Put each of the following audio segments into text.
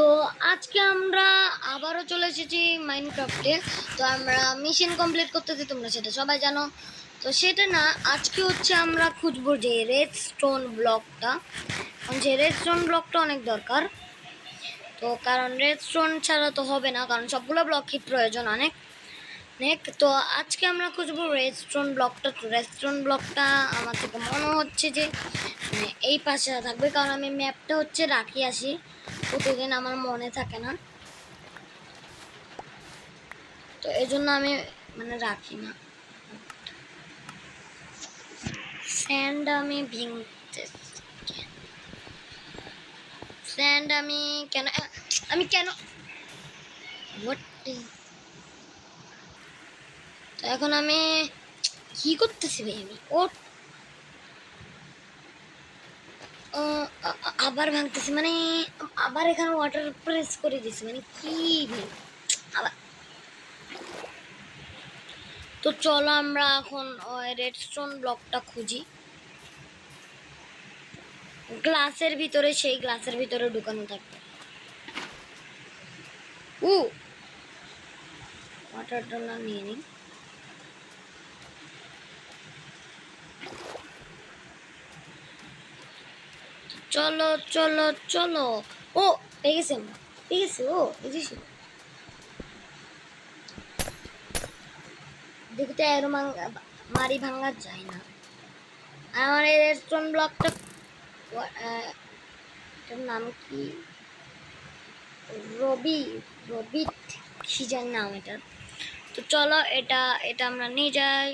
তো আজকে আমরা আবারও চলে এসেছি মাইনক্রাফটে তো আমরা মিশন কমপ্লিট করতেছি তোমরা সেটা সবাই জানো। তো সেটা না, আজকে হচ্ছে আমরা খুঁজবো যে রেড স্টোন ব্লকটা যে রেড স্টোন ব্লকটা অনেক দরকার। তো কারণ রেড স্টোন ছাড়া তো হবে না, কারণ সবগুলো ব্লকই প্রয়োজন অনেক। অনেক তো আজকে আমরা খুঁজবো স্টোন ব্লকটা তো রেড স্টোন ব্লকটা আমার থেকে মনে হচ্ছে যে মানে এই পাশে থাকবে। কারণ আমি ম্যাপটা হচ্ছে রাখি আসি। প্রতিদিন আমার মনে থাকে না। তো এই জন্য আমি মানে রাখি না। স্যান্ড আমি ভিংতে স্যান্ড আমি কেন আমি কেন তো এখন আমি কি করতেছি ভাই আমি? ও আবার ভাঙতেছি মানে আবার এখানে ওয়াটার প্রেস করে দিছি মানে কি তো চলো আমরা এখন রেড স্টোন ব্লকটা খুঁজি। গ্লাসের ভিতরে, সেই গ্লাসের ভিতরে ঢুকানো থাকবে। উ! ওয়াটার ডলার নিয়ে নিই। চলো চলো চলো। ও, পেয়ে গেছে পেয়ে গেছে, ও বুঝেছি দেখতে এর মারি ভাঙা যায় না। আমার এই রেস্টুরেন্ট ব্লকটা এটার নাম কি? রবি রবি কি জানি নাম এটার। তো চলো, এটা এটা আমরা নিয়ে যাই।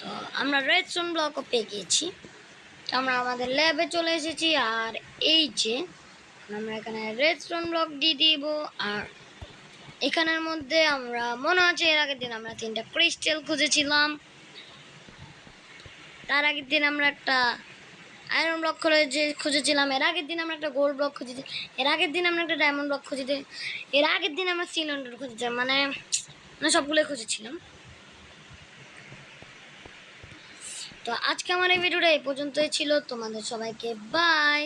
তো আমরা রেডস্টোন ব্লকও পেয়ে গিয়েছি। আমরা আমাদের ল্যাবে চলে এসেছি, আর এই যে আমরা এখানে রেডস্টোন ব্লক দিয়ে দিব, আর এখানের মধ্যে আমরা, মনে আছে এর আগের দিন আমরা তিনটা ক্রিস্টাল খুঁজেছিলাম। তার আগের দিন আমরা একটা আয়রন ব্লক খুঁজে খুঁজেছিলাম, এর আগের দিন আমরা একটা গোল্ড ব্লক খুঁজেছি, এর আগের দিন আমরা একটা ডায়মন্ড ব্লক খুঁজেছি, এর আগের দিন আমরা সিলিন্ডার খুঁজেছিলাম মানে মানে সবগুলোই খুঁজেছিলাম। তো আজকে আমার এই ভিডিওটা এই পর্যন্তই ছিল। তোমাদের সবাইকে বাই